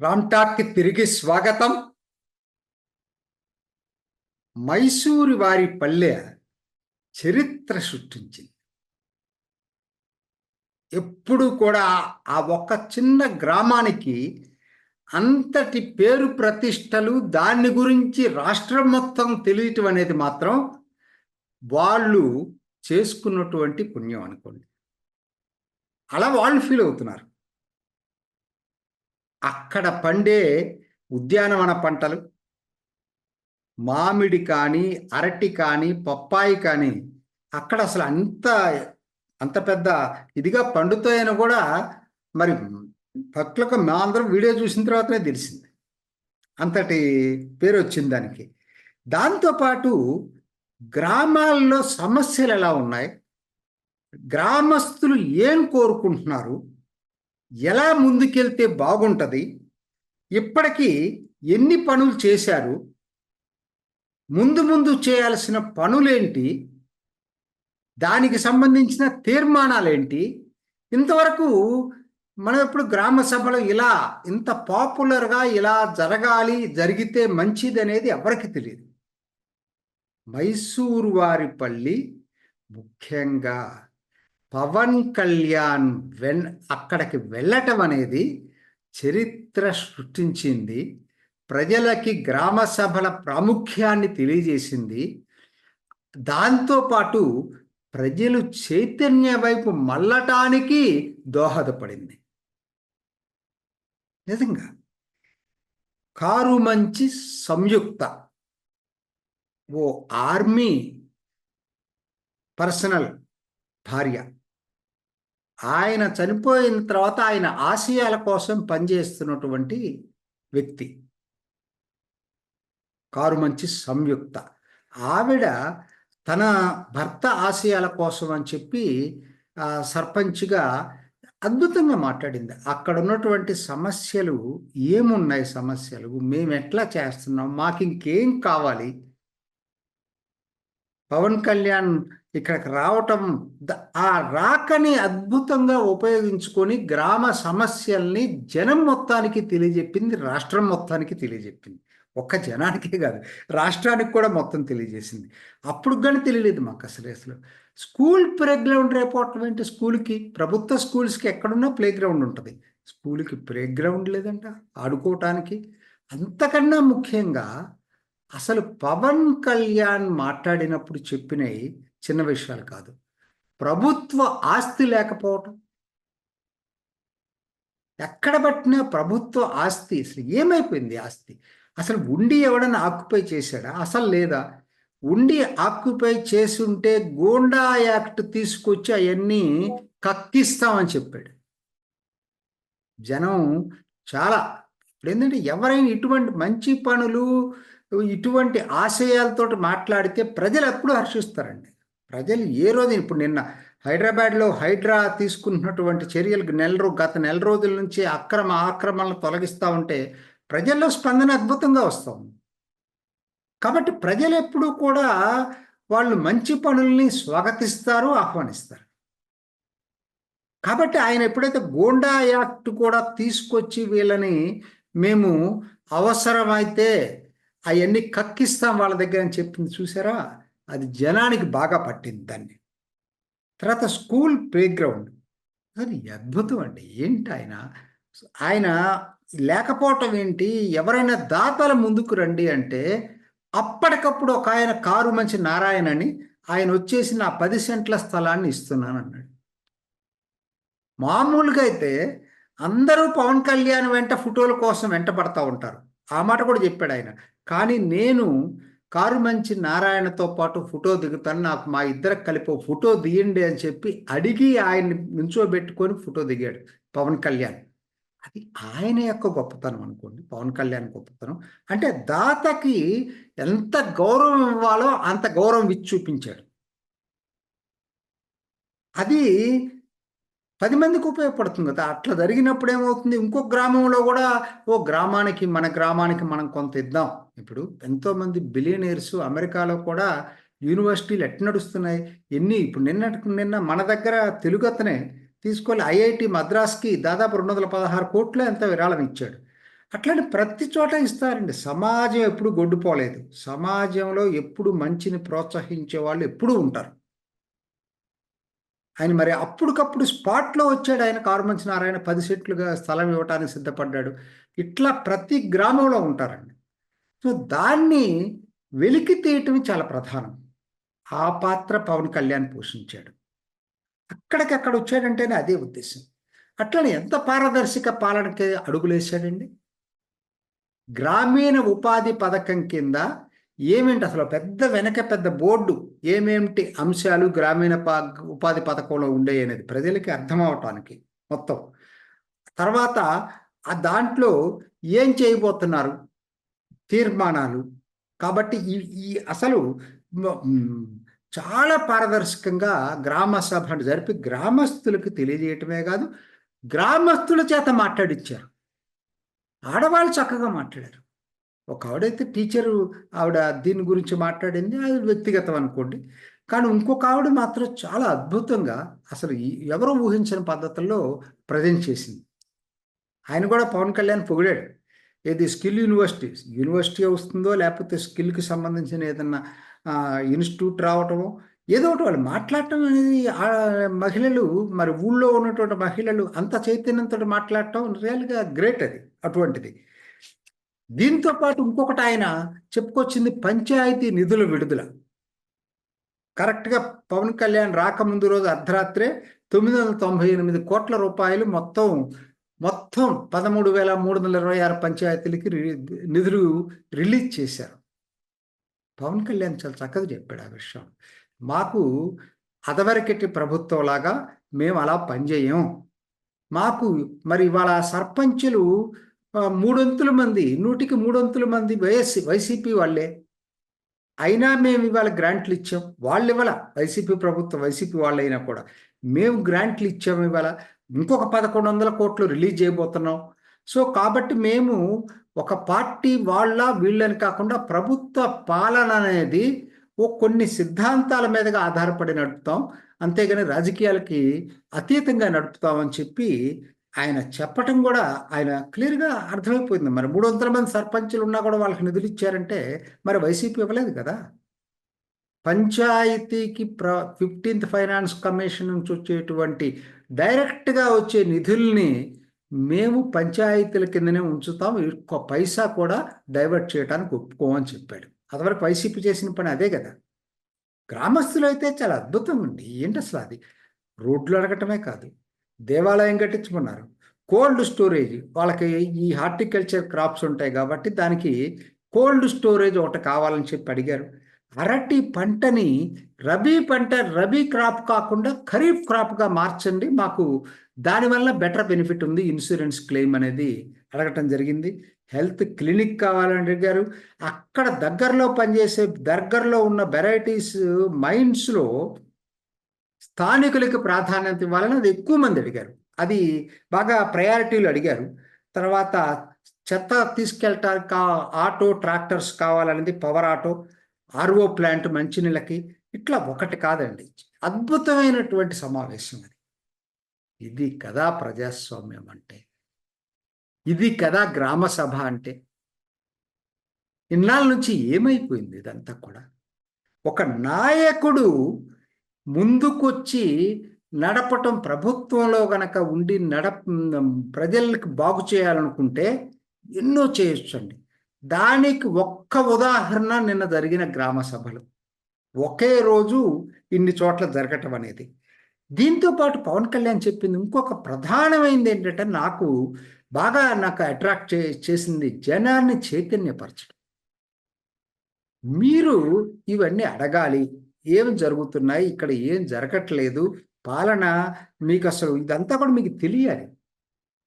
రామ్టాక్కి తిరిగి స్వాగతం. మైసూరి వారి పల్లె చరిత్ర సృష్టించింది. ఎప్పుడు కూడా ఆ ఒక్క చిన్న గ్రామానికి అంతటి పేరు ప్రతిష్టలు దాని గురించి రాష్ట్రం మొత్తం తెలియటం అనేది మాత్రం వాళ్ళు చేసుకున్నటువంటి పుణ్యం అనుకోండి. అలా వాళ్ళు ఫీల్ అవుతున్నారు. అక్కడ పండే ఉద్యానవన పంటలు మామిడి కానీ అరటి కానీ పప్పాయి కానీ అక్కడ అసలు అంత అంత పెద్ద ఇదిగా పండుతాయని కూడా మరి భక్తులకు మా అందరం వీడియో చూసిన తర్వాతనే తెలిసింది. అంతటి పేరు వచ్చింది దానికి. దాంతోపాటు గ్రామాల్లో సమస్యలు ఎలా ఉన్నాయి? గ్రామస్తులు ఏం కోరుకుంటున్నారు? ఎలా ముందుకెళ్తే బాగుంటుంది? ఇప్పటికీ ఎన్ని పనులు చేశారు? ముందు ముందు చేయాల్సిన పనులేంటి? దానికి సంబంధించిన తీర్మానాలేంటి? ఇంతవరకు మనం ఇప్పుడు గ్రామ సభలో ఇలా ఇంత పాపులర్గా ఇలా జరగాలి జరిగితే మంచిది అనేది ఎవరికి తెలియదు మైసూరు వారిపల్లి ముఖ్యంగా పవన్ కళ్యాణ్ వెన్ అక్కడికి వెళ్ళటం అనేది చరిత్ర సృష్టించింది. ప్రజలకి గ్రామ సభల ప్రాముఖ్యాన్ని తెలియజేసింది. దాంతోపాటు ప్రజలు చైతన్య వైపు మళ్ళటానికి దోహదపడింది. నిజంగా కారు మంచి సంయుక్త. ఓ ఆర్మీ పర్సనల్ భార్య. ఆయన చనిపోయిన తర్వాత ఆయన ఆశయాల కోసం పనిచేస్తున్నటువంటి వ్యక్తి. కారు మంచి సంయుక్త. ఆవిడ తన భర్త ఆశయాల కోసం అని చెప్పి సర్పంచ్గా అద్భుతంగా మాట్లాడింది. అక్కడ ఉన్నటువంటి సమస్యలు ఏమున్నాయి సమస్యలు? మేము ఎట్లా చేస్తున్నాం? మాకు ఇంకేం కావాలి? పవన్ కళ్యాణ్ ఇక్కడికి రావటం ఆ రాకని అద్భుతంగా ఉపయోగించుకొని గ్రామ సమస్యల్ని జనం మొత్తానికి తెలియజెప్పింది రాష్ట్రం మొత్తానికి తెలియజెప్పింది. ఒక్క జనానికే కాదు రాష్ట్రానికి కూడా మొత్తం తెలియజేసింది. అప్పుడు కానీ తెలియలేదు మాకు అసలు అసలు. స్కూల్ ప్లే గ్రౌండ్ రేపోవటం ఏంటి స్కూల్కి? ప్రభుత్వ స్కూల్స్కి ఎక్కడున్నా ప్లే గ్రౌండ్ ఉంటుంది. స్కూల్కి ప్లే గ్రౌండ్ లేదంట ఆడుకోవటానికి. అంతకన్నా ముఖ్యంగా అసలు పవన్ కళ్యాణ్ మాట్లాడినప్పుడు చెప్పినవి చిన్న విషయాలు కాదు. ప్రభుత్వ ఆస్తి లేకపోవటం. ఎక్కడ పట్టినా ప్రభుత్వ ఆస్తి అసలు ఏమైపోయింది ఆస్తి? అసలు ఉండి ఎవడన్నా ఆక్యుపై చేశాడా? అసలు లేదా? ఉండి ఆక్యుపై చేస్తుంటే గోండా యాక్ట్ తీసుకొచ్చి అవన్నీ కక్కిస్తామని చెప్పాడు. జనం చాలా ఇప్పుడు ఏంటంటే ఎవరైనా ఇటువంటి మంచి పనులు ఇటువంటి ఆశయాలతో మాట్లాడితే ప్రజలు ఎప్పుడు హర్షిస్తారండి. ప్రజలు ఏ రోజు ఇప్పుడు నిన్న హైదరాబాద్లో హైడ్రా తీసుకున్నటువంటి చర్యలు నెల గత నెల రోజుల నుంచి అక్రమ ఆక్రమణలు తొలగిస్తూ ఉంటే ప్రజల్లో స్పందన అద్భుతంగా వస్తాం కాబట్టి ప్రజలు ఎప్పుడూ కూడా వాళ్ళు మంచి పనుల్ని స్వాగతిస్తారు ఆహ్వానిస్తారు. కాబట్టి ఆయన ఎప్పుడైతే గోండా యాక్ట్ కూడా తీసుకొచ్చి వీళ్ళని మేము అవసరమైతే అవన్నీ కక్కిస్తాం వాళ్ళ దగ్గర అని చెప్పింది చూసారా? అది జనానికి బాగా పట్టింది దాన్ని. తర్వాత స్కూల్ ప్లేగ్రౌండ్. అది అద్భుతం అండి. ఏంటి ఆయన? ఆయన లేకపోవటం ఏంటి? ఎవరైనా దాతల ముందుకు రండి అంటే అప్పటికప్పుడు ఒక ఆయన కారు మంచి నారాయణ అని ఆయన వచ్చేసి నా పది సెంట్ల స్థలాన్ని ఇస్తున్నాను అన్నాడు. మామూలుగా అయితే అందరూ పవన్ కళ్యాణ్ వెంట ఫోటోల కోసం వెంట పడతా ఉంటారు. ఆ మాట కూడా చెప్పాడు ఆయన. కానీ నేను కారు మంచి నారాయణతో పాటు ఫోటో దిగుతాను నాకు మా ఇద్దరికి కలిపి ఫోటో దియండి అని చెప్పి అడిగి ఆయన్ని నుంచోబెట్టుకొని ఫోటో దిగాడు పవన్ కళ్యాణ్. అది ఆయన యొక్క గొప్పతనం అనుకోండి పవన్ కళ్యాణ్ గొప్పతనం. అంటే దాతకి ఎంత గౌరవం ఇవ్వాలో అంత గౌరవం ఇచ్చి చూపించాడు. అది పది మందికి ఉపయోగపడుతుంది కదా అట్లా జరిగినప్పుడు ఏమవుతుంది? ఇంకో గ్రామంలో కూడా ఓ గ్రామానికి మన గ్రామానికి మనం కొంత ఇద్దాం. ఇప్పుడు ఎంతోమంది బిలియనీర్స్ అమెరికాలో కూడా యూనివర్సిటీలు ఎట్ నడుస్తున్నాయి? ఎన్ని ఇప్పుడు నిన్నటికి నిన్న మన దగ్గర తెలుగు అతనే తీసుకొని ఐఐటి మద్రాస్కి దాదాపు రెండు వందల పదహారు కోట్లు ఎంత విరాళం ఇచ్చాడు. అట్లాంటి ప్రతి చోట ఇస్తారండి. సమాజం ఎప్పుడు గొడ్డుపోలేదు సమాజంలో ఎప్పుడు మంచిని ప్రోత్సహించే వాళ్ళు ఎప్పుడూ ఉంటారు. ఆయన మరి అప్పటికప్పుడు స్పాట్లో వచ్చాడు ఆయన కారుమంచి నారాయణ పది సెట్లుగా స్థలం ఇవ్వటానికి సిద్ధపడ్డాడు. ఇట్లా ప్రతి గ్రామంలో ఉంటారండి. సో దాన్ని వెలికి తీయటం చాలా ప్రధానం. ఆ పాత్ర పవన్ కళ్యాణ్ పోషించాడు. అక్కడికక్కడ వచ్చాడంటేనే అదే ఉద్దేశం. అట్లనే ఎంత పారదర్శక పాలనకి అడుగులేశాడండి? గ్రామీణ ఉపాధి పథకం కింద ఏమేంటి అసలు పెద్ద వెనక పెద్ద బోర్డు ఏమేమిటి అంశాలు గ్రామీణ ఉపాధి పథకంలో ఉండే అనేది ప్రజలకి అర్థం అవటానికి మొత్తం. తర్వాత ఆ దాంట్లో ఏం చేయబోతున్నారు? తీర్మానాలు. కాబట్టి ఈ ఈ అసలు చాలా పారదర్శకంగా గ్రామ సభను జరిపి గ్రామస్తులకు తెలియజేయటమే కాదు గ్రామస్తుల చేత మాట్లాడిచ్చారు. ఆడవాళ్ళు చక్కగా మాట్లాడారు. ఒక ఆవిడైతే టీచరు ఆవిడ దీని గురించి మాట్లాడింది అది వ్యక్తిగతం అనుకోండి. కానీ ఇంకొక ఆవిడ మాత్రం చాలా అద్భుతంగా అసలు ఎవరు ఊహించిన పద్ధతుల్లో ప్రజెంట్ చేసింది. ఆయన కూడా పవన్ కళ్యాణ్ పొగిడాడు. ఏది స్కిల్ యూనివర్సిటీ? యూనివర్సిటీ వస్తుందో లేకపోతే స్కిల్కి సంబంధించిన ఏదన్నా ఇన్స్టిట్యూట్ రావటమో? ఏదో ఒకటి వాళ్ళు మాట్లాడటం అనేది మహిళలు మరి ఊళ్ళో ఉన్నటువంటి మహిళలు అంత చైతన్యంతో మాట్లాడటం రియల్గా గ్రేట్ అది అటువంటిది. దీంతో పాటు ఇంకొకటి ఆయన చెప్పుకొచ్చింది పంచాయతీ నిధుల విడుదల. కరెక్ట్గా పవన్ కళ్యాణ్ రాకముందు రోజు అర్ధరాత్రే తొమ్మిది వందల తొంభై ఎనిమిది కోట్ల రూపాయలు మొత్తం మొత్తం పదమూడు వేల మూడు వందల ఇరవై ఆరు పంచాయతీలకి నిధులు రిలీజ్ చేశారు. పవన్ కళ్యాణ్ చాలా చక్కగా చెప్పాడు ఆ విషయం. మాకు అదవరకెట్టి ప్రభుత్వం లాగా మేము అలా పనిచేయం. మాకు మరి ఇవాళ సర్పంచులు మూడొంతుల మంది నూటికి మూడొంతుల మంది వైఎస్సీ వైసీపీ వాళ్ళే. అయినా మేము ఇవాళ గ్రాంట్లు ఇచ్చాం. వాళ్ళు ఇవాళ వైసీపీ ప్రభుత్వం వైసీపీ వాళ్ళు అయినా కూడా. మేము గ్రాంట్లు ఇచ్చాము ఇవాళ. ఇంకొక పదకొండు వందల కోట్లు రిలీజ్ చేయబోతున్నాం. సో కాబట్టి మేము ఒక పార్టీ వాళ్ళ వీళ్ళని కాకుండా ప్రభుత్వ పాలన అనేది ఓ కొన్ని సిద్ధాంతాల మీదుగా ఆధారపడి నడుపుతాం. అంతేగాని రాజకీయాలకి అతీతంగా నడుపుతామని చెప్పి ఆయన చెప్పటం కూడా ఆయన క్లియర్గా అర్థమైపోయింది. మరి మూడు వందల మంది సర్పంచులు ఉన్నా కూడా వాళ్ళకి నిధులు ఇచ్చారంటే మరి వైసీపీ ఇవ్వలేదు కదా. పంచాయతీకి ప్ర ఫిఫ్టీన్త్ ఫైనాన్స్ కమిషన్ నుంచి వచ్చేటువంటి డైరెక్ట్గా వచ్చే నిధుల్ని మేము పంచాయతీల కిందనే ఉంచుతాం. ఒక్క పైసా కూడా డైవర్ట్ చేయడానికి ఒప్పుకోమని చెప్పాడు. అదివరకు వైసీపీ చేసిన పని అదే కదా. గ్రామస్తులు అయితే చాలా అద్భుతం అండి. ఏంటి అసలు అది? రోడ్లు అడగటమే కాదు. దేవాలయం కట్టించుకున్నారు కోల్డ్ స్టోరేజ్ వాళ్ళకి ఈ హార్టికల్చర్ క్రాప్స్ ఉంటాయి కాబట్టి దానికి కోల్డ్ స్టోరేజ్ ఒకటి కావాలని చెప్పి అడిగారు. అరటి పంటని రబీ పంట రబీ క్రాప్ కాకుండా ఖరీఫ్ క్రాప్గా మార్చండి. మాకు దానివల్ల బెటర్ బెనిఫిట్ ఉంది. ఇన్సూరెన్స్ క్లెయిమ్ అనేది అడగటం జరిగింది. హెల్త్ క్లినిక్ కావాలని అడిగారు అక్కడ దగ్గరలో పనిచేసే దగ్గరలో ఉన్న వెరైటీస్ మైండ్స్లో స్థానికులకి ప్రాధాన్యత ఇవ్వాలని అది ఎక్కువ మంది అడిగారు. అది బాగా ప్రయారిటీలు అడిగారు. తర్వాత చెత్త తీసుకెళ్ళటానికి ఆటో ట్రాక్టర్స్ కావాలనేది పవర్ ఆటో. ఆర్ఓ ప్లాంట్ మంచినీళ్ళకి ఇట్లా ఒకటి కాదండి. అద్భుతమైనటువంటి సమావేశం అది. ఇది కదా ప్రజాస్వామ్యం అంటే. ఇది కదా గ్రామ సభ అంటే. ఇన్నాళ్ళ నుంచి ఏమైపోయింది ఇదంతా కూడా? ఒక నాయకుడు ముందుకొచ్చి నడపటం ప్రభుత్వంలో గనక ఉండి నడ ప్రజలకు బాగు చేయాలనుకుంటే ఎన్నో చేయొచ్చండి. దానికి ఒక్క ఉదాహరణ నిన్న జరిగిన గ్రామ సభలు. ఒకే రోజు ఇన్ని చోట్ల జరగటం అనేది. దీంతో పాటు పవన్ కళ్యాణ్ చెప్పింది ఇంకొక ప్రధానమైనది ఏంటంటే నాకు బాగా నాకు అట్రాక్ట్ చే చేసింది జనాన్ని చైతన్యపరచడం. మీరు ఇవన్నీ అడగాలి. ఏం జరుగుతున్నాయి? ఇక్కడ ఏం జరగట్లేదు? పాలన మీకు అసలు ఇదంతా కూడా మీకు తెలియాలి.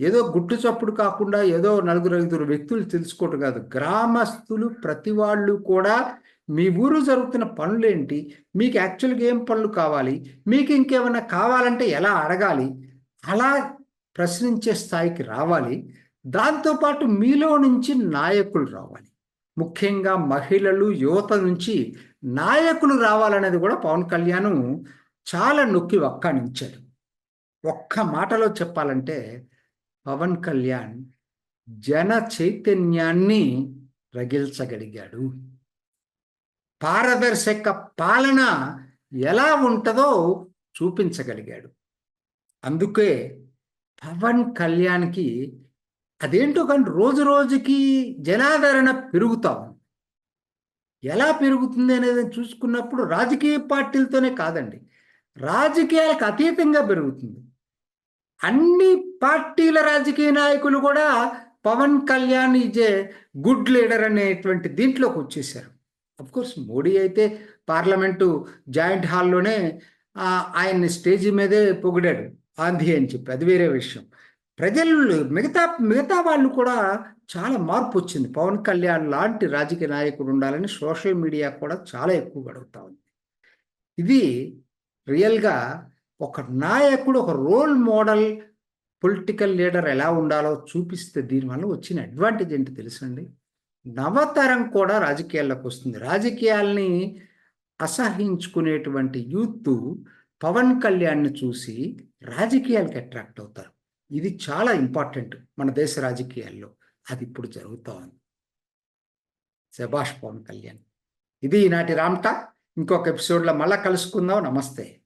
ఏదో గుట్టు చప్పుడు కాకుండా ఏదో నలుగురు ఐదుగురు వ్యక్తులు తెలుసుకోవటం కాదు. గ్రామస్తులు ప్రతి వాళ్ళు కూడా మీ ఊరు జరుగుతున్న పనులేంటి? మీకు యాక్చువల్గా ఏం పనులు కావాలి? మీకు ఇంకేమైనా కావాలంటే ఎలా అడగాలి? అలా ప్రశ్నించే స్థాయికి రావాలి. దాంతోపాటు మీలో నుంచి నాయకులు రావాలి. ముఖ్యంగా మహిళలు యువత నుంచి నాయకులు రావాలనేది కూడా పవన్ కళ్యాణ్ చాలా నొక్కి వక్కాణించాడు ఒక్క మాటలో చెప్పాలంటే పవన్ కళ్యాణ్ జన చైతన్యాన్ని రగిల్చగలిగాడు. పారదర్శక పాలన ఎలా ఉంటుందో చూపించగలిగాడు. అందుకే పవన్ కళ్యాణ్కి అదేంటో కానీ రోజు రోజుకి జనాదరణ పెరుగుతా ఉంది. ఎలా పెరుగుతుంది అనేది చూసుకున్నప్పుడు రాజకీయ పార్టీలతోనే కాదండి. రాజకీయాలకు అతీతంగా పెరుగుతుంది. అన్ని పార్టీల రాజకీయ నాయకులు కూడా Pawan Kalyan is a good leader అనేటువంటి దీంట్లోకి వచ్చేసారు కోర్స్ మోడీ అయితే పార్లమెంటు జాయింట్ హాల్లోనే ఆయన్ని స్టేజీ మీదే పొగిడాడు ఆంధీ అని చెప్పి. అది వేరే విషయం. ప్రజలు మిగతా మిగతా వాళ్ళు కూడా చాలా మార్పు వచ్చింది. పవన్ కళ్యాణ్ లాంటి రాజకీయ నాయకుడు ఉండాలని సోషల్ మీడియా కూడా చాలా ఎక్కువ అడుగుతా ఉంది. ఇది రియల్గా ఒక నాయకుడు ఒక రోల్ మోడల్ పొలిటికల్ లీడర్ ఎలా ఉండాలో చూపిస్తే దీనివల్ల వచ్చిన అడ్వాంటేజ్ ఏంటి తెలుసండి? నవతరం కూడా రాజకీయాల్లోకి వస్తుంది. రాజకీయాల్ని అసహించుకునేటువంటి యూత్ పవన్ కళ్యాణ్ని చూసి రాజకీయాలకి అట్రాక్ట్ అవుతారు. ఇది చాలా ఇంపార్టెంట్ మన దేశ రాజకీయాల్లో. అది ఇప్పుడు జరుగుతూ ఉంది శభాష్ పవన్ కళ్యాణ్. ఇది ఈనాటి రామ్టా ఇంకొక ఎపిసోడ్లో మళ్ళా కలుసుకుందాం. నమస్తే.